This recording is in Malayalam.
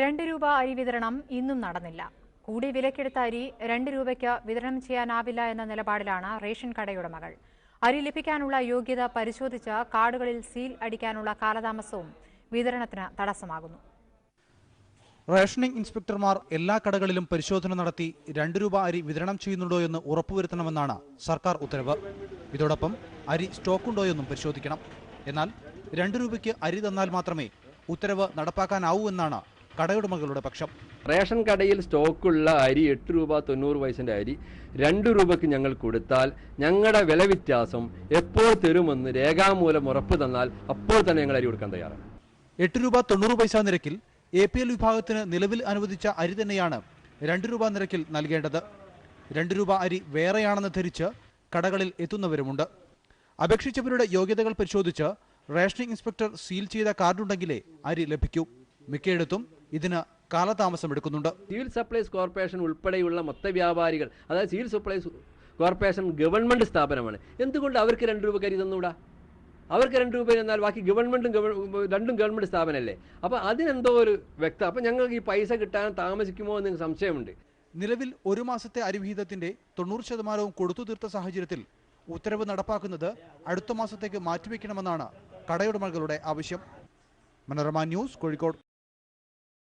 രണ്ട് രൂപ അരി വിതരണം ഇന്നും നടന്നില്ല. കൂടി വിലക്കെടുത്ത അരി രണ്ട് രൂപയ്ക്ക് വിതരണം ചെയ്യാനാവില്ല എന്ന നിലപാടിലാണ് റേഷൻ കടയുടമകൾ. അരി ലഭിക്കാനുള്ള യോഗ്യത പരിശോധിച്ച് കാർഡുകളിൽ സീൽ അടിക്കാനുള്ള കാലതാമസവും വിതരണത്തിന് തടസ്സമാകുന്നു. റേഷനിംഗ് ഇൻസ്പെക്ടർമാർ എല്ലാ കടകളിലും പരിശോധന നടത്തി രണ്ട് രൂപ അരി വിതരണം ചെയ്യുന്നുണ്ടോ എന്ന് ഉറപ്പുവരുത്തണമെന്നാണ് സർക്കാർ ഉത്തരവ്. ഇതോടൊപ്പം അരി സ്റ്റോക്കുണ്ടോ എന്നും പരിശോധിക്കണം. എന്നാൽ രണ്ട് രൂപയ്ക്ക് അരി തന്നാൽ മാത്രമേ ഉത്തരവ് നടപ്പാക്കാനാവൂ എന്നാണ് കടയുടമകളുടെ പക്ഷം. റേഷൻ കടയിൽ സ്റ്റോക്കുള്ള അരി എട്ട് രൂപ തൊണ്ണൂറ് പൈസന്റെ അരി രണ്ട് രൂപയ്ക്ക് ഞങ്ങൾ കൊടുത്താൽ ഞങ്ങളുടെ വില വ്യത്യാസം എപ്പോൾ തരുമെന്ന് രേഖാമൂലം ഉറപ്പ് തന്നാൽ അപ്പോൾ തന്നെ ഞങ്ങൾ അരി കൊടുക്കാൻ തയ്യാറാണ്. എട്ട് രൂപ തൊണ്ണൂറ് പൈസ നിരക്കിൽ എ പി എൽ വിഭാഗത്തിന് നിലവിൽ അനുവദിച്ച അരി തന്നെയാണ് രണ്ട് രൂപ നിരക്കിൽ നൽകേണ്ടത്. രണ്ട് രൂപ അരി വേറെയാണെന്ന് ധരിച്ച് കടകളിൽ എത്തുന്നവരുമുണ്ട്. അപേക്ഷിച്ചവരുടെ യോഗ്യതകൾ പരിശോധിച്ച് റേഷനിംഗ് ഇൻസ്പെക്ടർ സീൽ ചെയ്ത കാർഡുണ്ടെങ്കിലേ അരി ലഭിക്കൂ. മിക്കയിടത്തും ഇതിന് കാലതാമസം എടുക്കുന്നുണ്ട്. സിവിൽ സപ്ലൈസ് കോർപ്പറേഷൻ ഉൾപ്പെടെയുള്ള മൊത്ത വ്യാപാരികൾ അതായത് സിവിൽ സപ്ലൈസ് കോർപ്പറേഷൻ ഗവൺമെന്റ് സ്ഥാപനമാണ്. എന്തുകൊണ്ട് അവർക്ക് രണ്ട് രൂപ കരി തന്നൂടാ? അവർക്ക് രണ്ട് രൂപ എന്നാൽ ബാക്കി ഗവൺമെന്റും ഗവ- രണ്ടും ഗവൺമെന്റ് സ്ഥാപനമല്ലേ? അപ്പൊ അതിനെന്തോ ഒരു വ്യക്തം അപ്പൊ ഞങ്ങൾക്ക് ഈ പൈസ കിട്ടാൻ താമസിക്കുമോ എന്ന് സംശയമുണ്ട്. നിലവിൽ ഒരു മാസത്തെ അരിവിഹിതത്തിന്റെ തൊണ്ണൂറ് ശതമാനവും കൊടുത്തു തീർത്ത സാഹചര്യത്തിൽ ഉത്തരവ് നടപ്പാക്കുന്നത് അടുത്ത മാസത്തേക്ക് മാറ്റിവെക്കണമെന്നാണ് കടയുടമകളുടെ ആവശ്യം. മനോരമ ന്യൂസ് കോഴിക്കോട്.